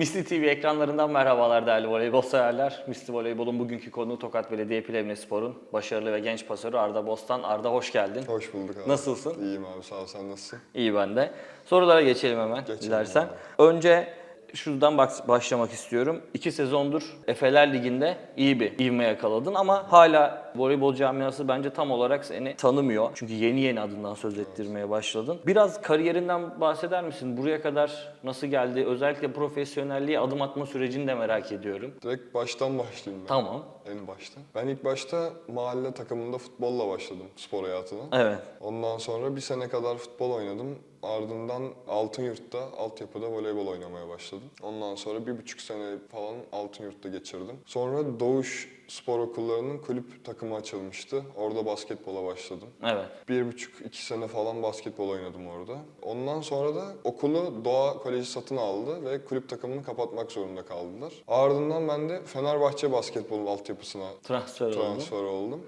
Misli TV ekranlarından merhabalar değerli voleybol severler. Misli Voleybol'un bugünkü konuğu Tokat Belediye Plevne Spor'un başarılı ve genç pasörü Arda Bostan. Arda hoş geldin. Hoş bulduk abi. Nasılsın? İyiyim abi sağ ol sen nasılsın? İyi ben de. Sorulara geçelim hemen Geçelim dilersen. Önce şuradan başlamak istiyorum. İki sezondur Efeler Ligi'nde iyi bir ivme yakaladın ama hala voleybol camiası bence tam olarak seni tanımıyor. Çünkü yeni yeni adından söz ettirmeye başladın. Biraz kariyerinden bahseder misin? Buraya kadar nasıl geldi? Özellikle profesyonelliğe adım atma sürecini de merak ediyorum. Direkt baştan başlayayım ben. Tamam. En baştan. Ben ilk başta mahalle takımında futbolla başladım spor hayatına. Evet. Ondan sonra bir sene kadar futbol oynadım. Ardından Altınyurt'ta altyapıda voleybol oynamaya başladım. Ondan sonra bir buçuk sene falan Altınyurt'ta geçirdim. Sonra Doğuş Spor Okulları'nın kulüp takımı açılmıştı. Orada basketbola başladım. Evet. Bir buçuk, iki sene falan basketbol oynadım orada. Ondan sonra da okulu Doğa Koleji satın aldı ve kulüp takımını kapatmak zorunda kaldılar. Ardından ben de Fenerbahçe basketbol altyapısına Transfer transfer oldum.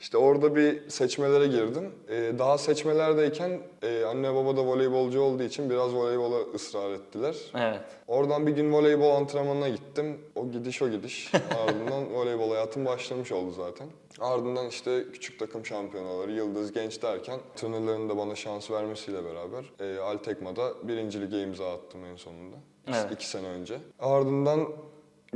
İşte orada bir seçmelere girdim. Ee, daha seçmelerdeyken e, anne baba da voleybolcu olduğu için biraz voleybola ısrar ettiler. Evet. Oradan bir gün voleybol antrenmanına gittim. O gidiş o gidiş. Ardından voleybol hayatım başlamış oldu zaten. Ardından işte küçük takım şampiyonaları, Yıldız Genç derken turnürlerin de bana şans vermesiyle beraber e, Altekma'da birinci lige imza attım en sonunda. Evet. İki sene önce. Ardından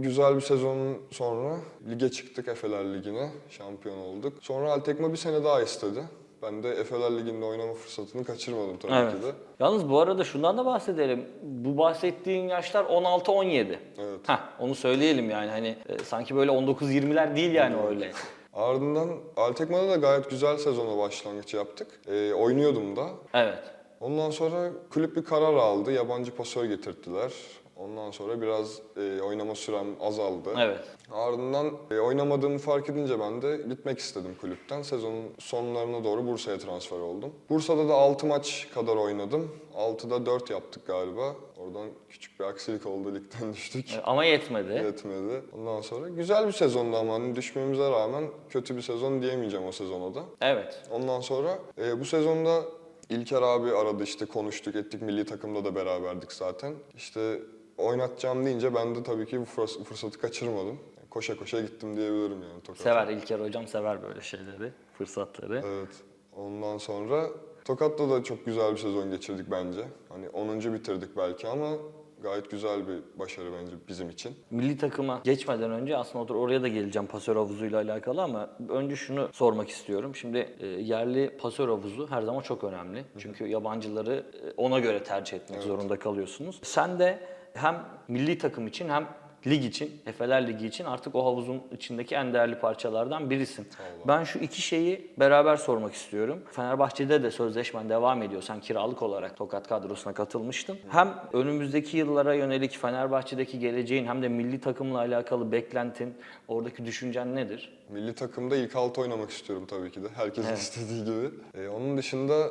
güzel bir sezonun sonra lige çıktık Efeler Ligi'ne. Şampiyon olduk. Sonra Altekma bir sene daha istedi. Ben de Efeler Ligi'nde oynama fırsatını kaçırmadım tabii Evet. ki de. Yalnız bu arada şundan da bahsedelim. Bu bahsettiğin yaşlar 16-17. Evet. Heh, onu söyleyelim yani hani e, sanki böyle 19-20'ler değil yani öyle. Ardından Altekma'da da gayet güzel sezona başlangıç yaptık. Ee, oynuyordum da. Evet. Ondan sonra kulüp bir karar aldı. Yabancı pasör getirttiler. Ondan sonra biraz e, oynama sürem azaldı. Evet. Ardından e, oynamadığımı fark edince ben de gitmek istedim kulüpten. Sezonun sonlarına doğru Bursa'ya transfer oldum. Bursa'da da 6 maç kadar oynadım. 6'da 4 yaptık galiba. Oradan küçük bir aksilik oldu, ligden düştük. E, Ama yetmedi. Yetmedi. Ondan sonra güzel bir sezondu ama hani düşmemize rağmen kötü bir sezon diyemeyeceğim o sezona da. Evet. Ondan sonra e, bu sezonda İlker abi aradı işte konuştuk ettik milli takımda da beraberdik zaten. İşte oynatacağım deyince ben de tabii ki bu fırs- fırsatı kaçırmadım. Koşa koşa gittim diyebilirim yani Tokat'a. Sever İlker hocam sever böyle şeyleri, fırsatları. Evet. Ondan sonra Tokat'ta da çok güzel bir sezon geçirdik bence. Hani 10. bitirdik belki ama gayet güzel bir başarı bence bizim için. Milli takıma geçmeden önce aslında oraya da geleceğim pasör havuzuyla alakalı ama önce şunu sormak istiyorum. Şimdi e, yerli pasör havuzu her zaman çok önemli. Çünkü yabancıları e, ona göre tercih etmek zorunda kalıyorsunuz. Sen de hem milli takım için hem lig için, Efeler Ligi için artık o havuzun içindeki en değerli parçalardan birisin. Ben şu iki şeyi beraber sormak istiyorum. Fenerbahçe'de de sözleşmen devam ediyor. Sen kiralık olarak Tokat kadrosuna katılmıştın. Hem önümüzdeki yıllara yönelik Fenerbahçe'deki geleceğin hem de milli takımla alakalı beklentin, oradaki düşüncen nedir? Milli takımda ilk altı oynamak istiyorum tabii ki de. Herkesin istediği gibi. Ee, onun dışında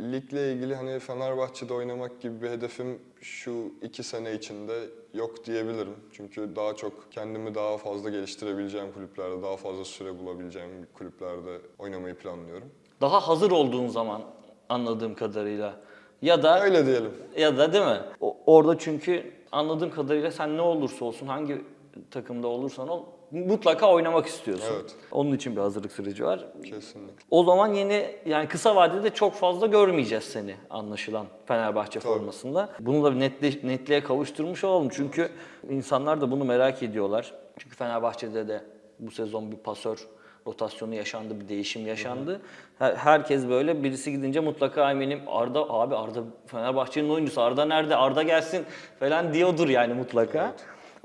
ligle ilgili hani Fenerbahçe'de oynamak gibi bir hedefim şu iki sene içinde yok diyebilirim. Çünkü daha çok kendimi daha fazla geliştirebileceğim kulüplerde, daha fazla süre bulabileceğim kulüplerde oynamayı planlıyorum. Daha hazır olduğun zaman anladığım kadarıyla ya da Öyle diyelim. ya da değil mi? O- orada çünkü anladığım kadarıyla sen ne olursa olsun hangi takımda olursan ol mutlaka oynamak istiyorsun. Evet. Onun için bir hazırlık süreci var. Kesinlikle. O zaman yeni yani kısa vadede çok fazla görmeyeceğiz seni anlaşılan Fenerbahçe formasında. Bunu da netle, netliğe kavuşturmuş olalım. Çünkü insanlar da bunu merak ediyorlar. Çünkü Fenerbahçe'de de bu sezon bir pasör rotasyonu yaşandı, bir değişim yaşandı. Her- herkes böyle birisi gidince mutlaka eminim Arda abi Arda Fenerbahçe'nin oyuncusu Arda nerede? Arda gelsin falan diyordur yani mutlaka.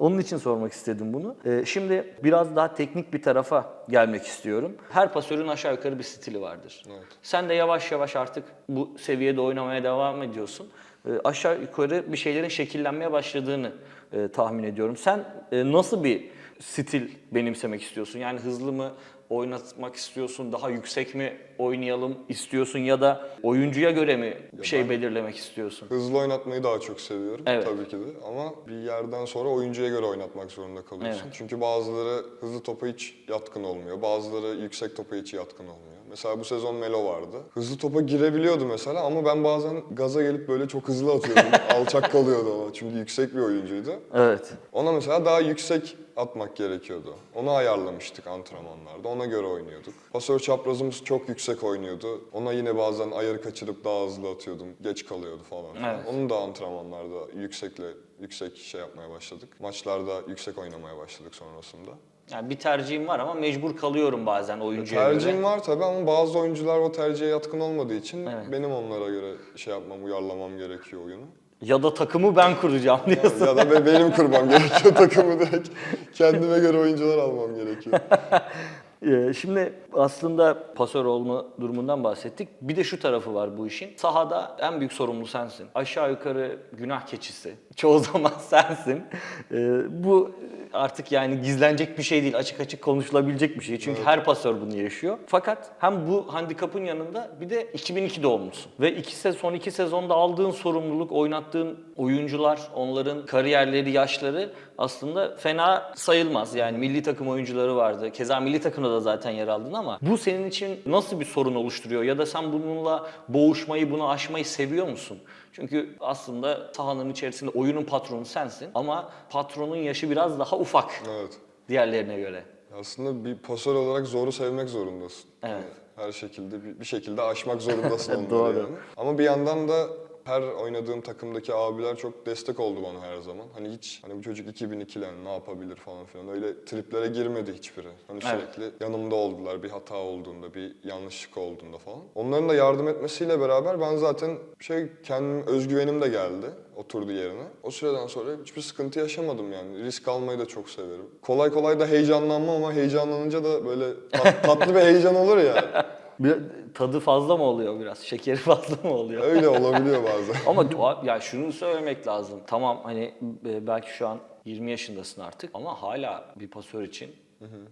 Onun için sormak istedim bunu. Ee, şimdi biraz daha teknik bir tarafa gelmek istiyorum. Her pasörün aşağı yukarı bir stili vardır. Evet. Sen de yavaş yavaş artık bu seviyede oynamaya devam ediyorsun. Ee, aşağı yukarı bir şeylerin şekillenmeye başladığını e, tahmin ediyorum. Sen e, nasıl bir stil benimsemek istiyorsun? Yani hızlı mı oynatmak istiyorsun, daha yüksek mi oynayalım istiyorsun ya da oyuncuya göre mi bir şey belirlemek istiyorsun? Hızlı oynatmayı daha çok seviyorum Evet. tabii ki de. Ama bir yerden sonra oyuncuya göre oynatmak zorunda kalıyorsun. Evet. Çünkü bazıları hızlı topa hiç yatkın olmuyor. Bazıları yüksek topa hiç yatkın olmuyor. Mesela bu sezon Melo vardı. Hızlı topa girebiliyordu mesela ama ben bazen gaza gelip böyle çok hızlı atıyordum. Alçak kalıyordu ona çünkü yüksek bir oyuncuydu. Evet. Ona mesela daha yüksek atmak gerekiyordu. Onu ayarlamıştık antrenmanlarda. Ona göre oynuyorduk. Pasör çaprazımız çok yüksek oynuyordu. Ona yine bazen ayarı kaçırıp daha hızlı atıyordum. Geç kalıyordu falan. Evet. Onu da antrenmanlarda yüksekle yüksek şey yapmaya başladık. Maçlarda yüksek oynamaya başladık sonrasında. Yani bir tercihim var ama mecbur kalıyorum bazen oyuncuya Tercihim göre. var tabii ama bazı oyuncular o tercihe yatkın olmadığı için Evet. benim onlara göre şey yapmam, uyarlamam gerekiyor oyunu. Ya da takımı ben kuracağım diyorsun. ya da be- benim kurmam gerekiyor takımı direkt. Kendime göre oyuncular almam gerekiyor. Ee, Şimdi aslında pasör olma durumundan bahsettik. Bir de şu tarafı var bu işin. Sahada en büyük sorumlu sensin. Aşağı yukarı günah keçisi. Çoğu zaman sensin. Ee, Bu artık yani gizlenecek bir şey değil. Açık açık konuşulabilecek bir şey. Çünkü her pasör bunu yaşıyor. Fakat hem bu handikapın yanında bir de 2002 doğumlusun. Ve iki sezon, son iki sezonda aldığın sorumluluk, oynattığın oyuncular, onların kariyerleri, yaşları aslında fena sayılmaz. Yani milli takım oyuncuları vardı. Keza milli takımda da zaten yer aldın ama bu senin için nasıl bir sorun oluşturuyor? Ya da sen bununla boğuşmayı, bunu aşmayı seviyor musun? Çünkü aslında sahanın içerisinde oyunun patronu sensin ama patronun yaşı biraz daha ufak Evet. diğerlerine göre. Aslında bir pasör olarak zoru sevmek zorundasın. Evet. Yani her şekilde bir, bir şekilde aşmak zorundasın onları Doğru. yani. Ama bir yandan da her oynadığım takımdaki abiler çok destek oldu bana her zaman. Hani hiç hani bu çocuk 2002'li hani ne yapabilir falan filan öyle triplere girmedi hiçbiri. Hani Evet. sürekli yanımda oldular bir hata olduğunda, bir yanlışlık olduğunda falan. Onların da yardım etmesiyle beraber ben zaten şey kendim özgüvenim de geldi oturdu yerine. O süreden sonra hiçbir sıkıntı yaşamadım yani. Risk almayı da çok severim. Kolay kolay da heyecanlanmam ama heyecanlanınca da böyle tat- tatlı bir heyecan olur ya. Bir, tadı fazla mı oluyor biraz? Şekeri fazla mı oluyor? Öyle olabiliyor bazen. Ama ya şunu söylemek lazım. Tamam hani e, belki şu an 20 yaşındasın artık ama hala bir pasör için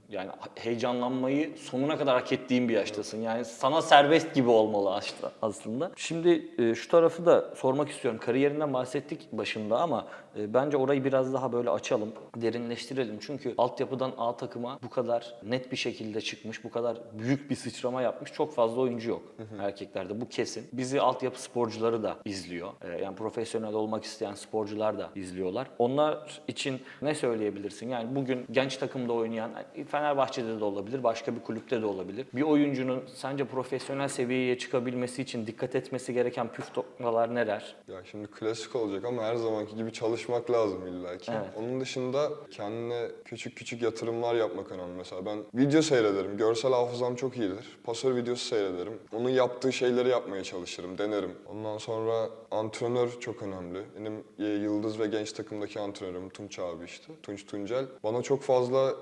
yani heyecanlanmayı sonuna kadar hak ettiğin bir yaştasın. Yani sana serbest gibi olmalı aslında- aslında. Şimdi e, şu tarafı da sormak istiyorum. Kariyerinden bahsettik başında ama e, bence orayı biraz daha böyle açalım, derinleştirelim. Çünkü altyapıdan A takıma bu kadar net bir şekilde çıkmış, bu kadar büyük bir sıçrama yapmış çok fazla oyuncu yok erkeklerde. Bu kesin. Bizi altyapı sporcuları da izliyor. E, yani profesyonel olmak isteyen sporcular da izliyorlar. Onlar için ne söyleyebilirsin? Yani bugün genç takımda oynayan, Fenerbahçe'de de olabilir, başka bir kulüpte de olabilir. Bir oyuncunun sence profesyonel seviyeye çıkabilmesi için dikkat etmesi gereken püf noktalar neler? Ya şimdi klasik olacak ama her zamanki gibi çalışmak lazım illa ki. Evet. Onun dışında kendine küçük küçük yatırımlar yapmak önemli. Mesela ben video seyrederim. Görsel hafızam çok iyidir. Pasör videosu seyrederim. Onun yaptığı şeyleri yapmaya çalışırım, denerim. Ondan sonra antrenör çok önemli. Benim e, Yıldız ve genç takımdaki antrenörüm Tunç abi işte. Tunç Tuncel. Bana çok fazla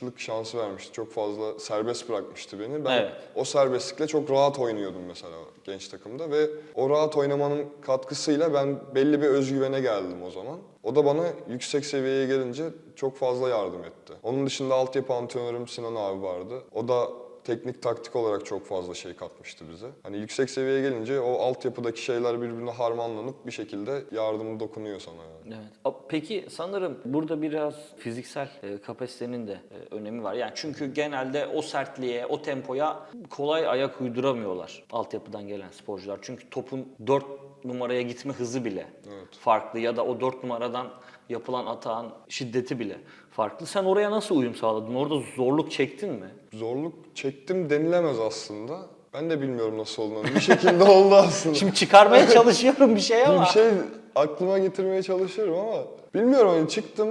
açıklık şansı vermişti. Çok fazla serbest bırakmıştı beni. Ben Evet. o serbestlikle çok rahat oynuyordum mesela genç takımda ve o rahat oynamanın katkısıyla ben belli bir özgüvene geldim o zaman. O da bana yüksek seviyeye gelince çok fazla yardım etti. Onun dışında altyapı antrenörüm Sinan abi vardı. O da teknik taktik olarak çok fazla şey katmıştı bize. Hani yüksek seviyeye gelince o altyapıdaki şeyler birbirine harmanlanıp bir şekilde yardımı dokunuyor sana yani. Evet. Peki sanırım burada biraz fiziksel e, kapasitenin de e, önemi var. Yani çünkü genelde o sertliğe, o tempoya kolay ayak uyduramıyorlar altyapıdan gelen sporcular. Çünkü topun 4 numaraya gitme hızı bile Evet. farklı ya da o 4 numaradan yapılan atağın şiddeti bile farklı. Sen oraya nasıl uyum sağladın? Orada zorluk çektin mi? Zorluk çektim denilemez aslında. Ben de bilmiyorum nasıl olduğunu. Bir şekilde oldu aslında. Şimdi çıkarmaya çalışıyorum bir şey ama. Bir şey aklıma getirmeye çalışıyorum ama bilmiyorum hani çıktım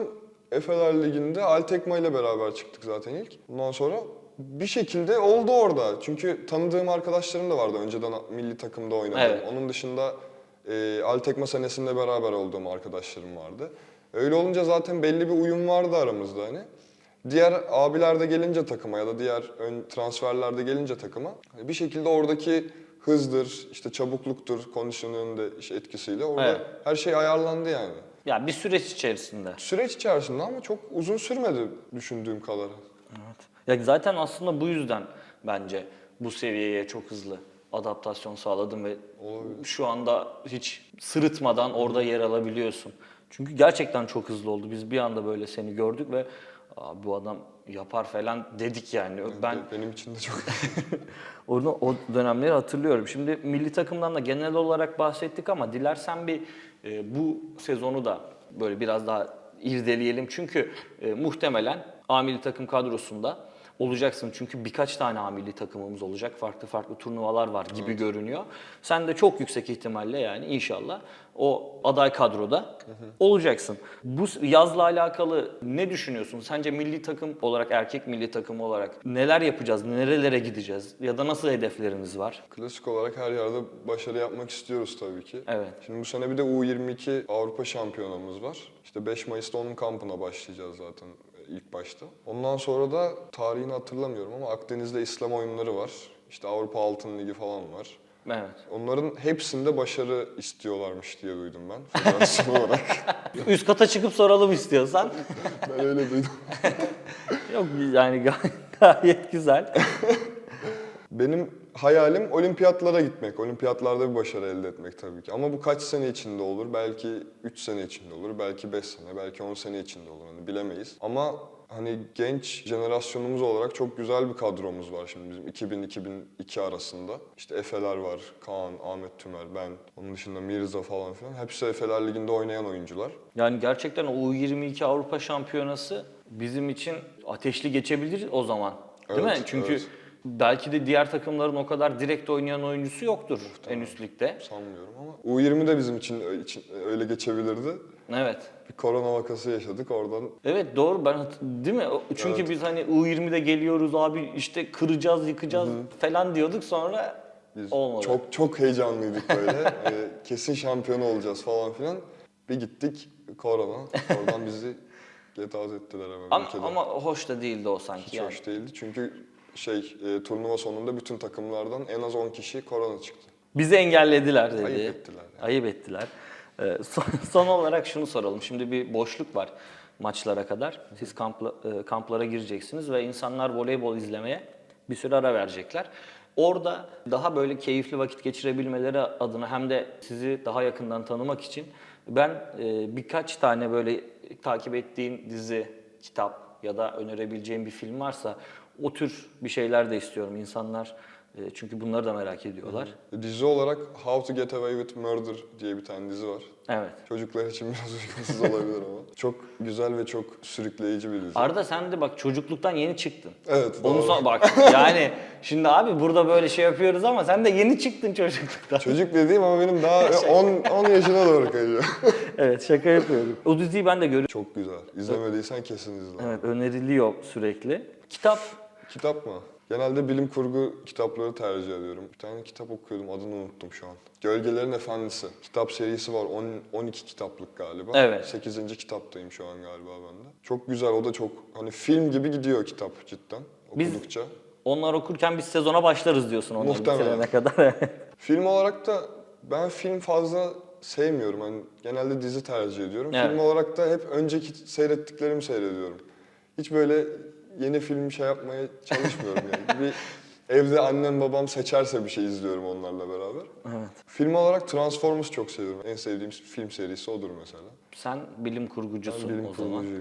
Efeler Ligi'nde Altekma ile beraber çıktık zaten ilk. Ondan sonra bir şekilde oldu orada. Çünkü tanıdığım arkadaşlarım da vardı önceden milli takımda oynadığım. Evet. Onun dışında e, Altekma senesinde beraber olduğum arkadaşlarım vardı. Öyle olunca zaten belli bir uyum vardı aramızda hani. Diğer abiler de gelince takıma ya da diğer ön transferlerde gelince takıma hani bir şekilde oradaki hızdır, işte çabukluktur, kondisyonun da işte etkisiyle orada Evet. her şey ayarlandı yani. Ya bir süreç içerisinde. Süreç içerisinde ama çok uzun sürmedi düşündüğüm kadarı. Evet. Ya zaten aslında bu yüzden bence bu seviyeye çok hızlı adaptasyon sağladım ve Olabilir. şu anda hiç sırıtmadan orada yer alabiliyorsun. Çünkü gerçekten çok hızlı oldu. Biz bir anda böyle seni gördük ve bu adam yapar falan dedik yani. Ben Be- Benim için de çok Orada o dönemleri hatırlıyorum. Şimdi milli takımdan da genel olarak bahsettik ama dilersen bir e, bu sezonu da böyle biraz daha irdeleyelim. Çünkü e, muhtemelen A milli takım kadrosunda olacaksın. Çünkü birkaç tane A milli takımımız olacak. Farklı farklı turnuvalar var gibi görünüyor. Sen de çok yüksek ihtimalle yani inşallah o aday kadroda olacaksın. Bu yazla alakalı ne düşünüyorsun? Sence milli takım olarak, erkek milli takım olarak neler yapacağız? Nerelere gideceğiz? Ya da nasıl hedeflerimiz var? Klasik olarak her yerde başarı yapmak istiyoruz tabii ki. Evet. Şimdi bu sene bir de U22 Avrupa Şampiyonamız var. İşte 5 Mayıs'ta onun kampına başlayacağız zaten ilk başta. Ondan sonra da tarihini hatırlamıyorum ama Akdeniz'de İslam oyunları var. İşte Avrupa Altın Ligi falan var. Evet. Onların hepsinde başarı istiyorlarmış diye duydum ben federasyon olarak. Üst kata çıkıp soralım istiyorsan. Ben öyle duydum. Yok yani gay- gayet güzel. Benim hayalim olimpiyatlara gitmek. Olimpiyatlarda bir başarı elde etmek tabii ki. Ama bu kaç sene içinde olur? Belki 3 sene içinde olur, belki 5 sene, belki 10 sene içinde olur. Hani bilemeyiz. Ama hani genç jenerasyonumuz olarak çok güzel bir kadromuz var şimdi bizim 2000-2002 arasında. İşte Efeler var, Kaan, Ahmet Tümer, ben. Onun dışında Mirza falan filan. Hepsi Efeler Ligi'nde oynayan oyuncular. Yani gerçekten o U22 Avrupa Şampiyonası bizim için ateşli geçebilir o zaman. Değil Evet, mi? Çünkü evet. Belki de diğer takımların o kadar direkt oynayan oyuncusu yoktur en üst ligde. Sanmıyorum ama U20 de bizim için, için öyle geçebilirdi. Evet. Bir korona vakası yaşadık oradan. Evet doğru ben hat- değil mi? O- Çünkü Evet. biz hani U20'de geliyoruz abi işte kıracağız, yıkacağız falan diyorduk sonra Biz olmadı. çok çok heyecanlıydık böyle. Hani kesin şampiyon olacağız falan filan. Bir gittik korona. Oradan bizi get out ettiler hemen ama, ülkeden. ama hoş da değildi o sanki Hiç yani. hoş değildi. Çünkü şey e, turnuva sonunda bütün takımlardan en az 10 kişi korona çıktı. Bizi engellediler dedi. Ayıp ettiler yani. Ayıp ettiler. Ee, son, son olarak şunu soralım. Şimdi bir boşluk var maçlara kadar. Siz kampla, e, kamplara gireceksiniz ve insanlar voleybol izlemeye bir süre ara verecekler. Orada daha böyle keyifli vakit geçirebilmeleri adına hem de sizi daha yakından tanımak için ben e, birkaç tane böyle takip ettiğin dizi, kitap ya da önerebileceğim bir film varsa o tür bir şeyler de istiyorum. İnsanlar e, çünkü bunları da merak ediyorlar. Dizi olarak How to Get Away with Murder diye bir tane dizi var. Evet. Çocuklar için biraz uygunsuz olabilir ama. Çok güzel ve çok sürükleyici bir dizi. Arda sen de bak çocukluktan yeni çıktın. Evet, Onu doğru. sonra bak yani şimdi abi burada böyle şey yapıyoruz ama sen de yeni çıktın çocukluktan. Çocuk dediğim ama benim daha 10 10 yaşına doğru kayıyor. evet şaka yapıyorum. O diziyi ben de görüyorum. Çok güzel. İzlemediysen kesin izle. Evet öneriliyor sürekli. Kitap Kitap mı? Genelde bilim kurgu kitapları tercih ediyorum. Bir tane kitap okuyordum, adını unuttum şu an. Gölgelerin Efendisi. Kitap serisi var, 10, 12 kitaplık galiba. Evet. 8. kitaptayım şu an galiba ben de. Çok güzel, o da çok hani film gibi gidiyor kitap cidden Biz- okudukça. onlar okurken biz sezona başlarız diyorsun onları Muhtemelen. bitirene kadar. Film olarak da ben film fazla sevmiyorum. Hani genelde dizi tercih ediyorum. Evet. Film olarak da hep önceki seyrettiklerimi seyrediyorum. Hiç böyle yeni film şey yapmaya çalışmıyorum yani. bir evde annem babam seçerse bir şey izliyorum onlarla beraber. evet. Film olarak Transformers çok seviyorum. En sevdiğim film serisi odur mesela. Sen bilim Ben kurgucusun bilim o zaman. yani.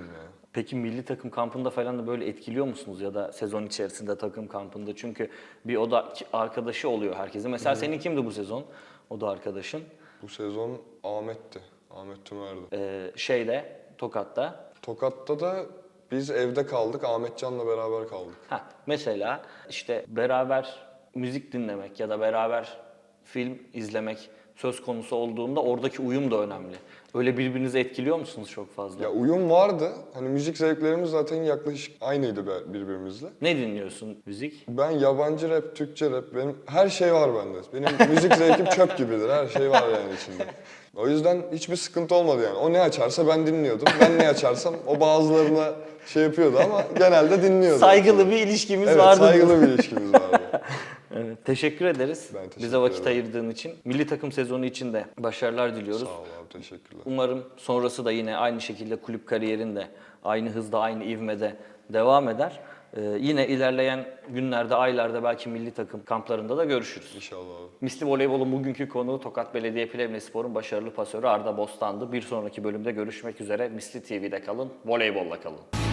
Peki milli takım kampında falan da böyle etkiliyor musunuz ya da sezon içerisinde takım kampında? Çünkü bir o da arkadaşı oluyor herkesin. Mesela senin kimdi bu sezon? O da arkadaşın. Bu sezon Ahmet'ti. Ahmet Tümer'di. Ee, şeyde, Tokat'ta. Tokat'ta da biz evde kaldık. Ahmetcan'la beraber kaldık. Ha, mesela işte beraber müzik dinlemek ya da beraber film izlemek söz konusu olduğunda oradaki uyum da önemli. Öyle birbirinizi etkiliyor musunuz çok fazla? Ya uyum vardı. Hani müzik zevklerimiz zaten yaklaşık aynıydı birbirimizle. Ne dinliyorsun müzik? Ben yabancı rap, Türkçe rap, benim her şey var bende. Benim müzik zevkim çöp gibidir. Her şey var yani içinde. O yüzden hiçbir sıkıntı olmadı yani. O ne açarsa ben dinliyordum. Ben ne açarsam o bazılarına şey yapıyordu ama genelde dinliyordum. Saygılı bir ilişkimiz Evet, vardı. saygılı bir ilişkimiz vardı. Teşekkür ederiz. Ben teşekkür Bize vakit ederim. ayırdığın için. Milli takım sezonu için de başarılar diliyoruz. Sağ ol abi, teşekkürler. Umarım sonrası da yine aynı şekilde kulüp kariyerin de aynı hızda, aynı ivmede devam eder. Ee, yine ilerleyen günlerde, aylarda belki milli takım kamplarında da görüşürüz. İnşallah abi. Misli Voleybol'un bugünkü konuğu Tokat Belediye Plevne Spor'un başarılı pasörü Arda Bostan'dı. Bir sonraki bölümde görüşmek üzere. Misli TV'de kalın, voleybolla kalın.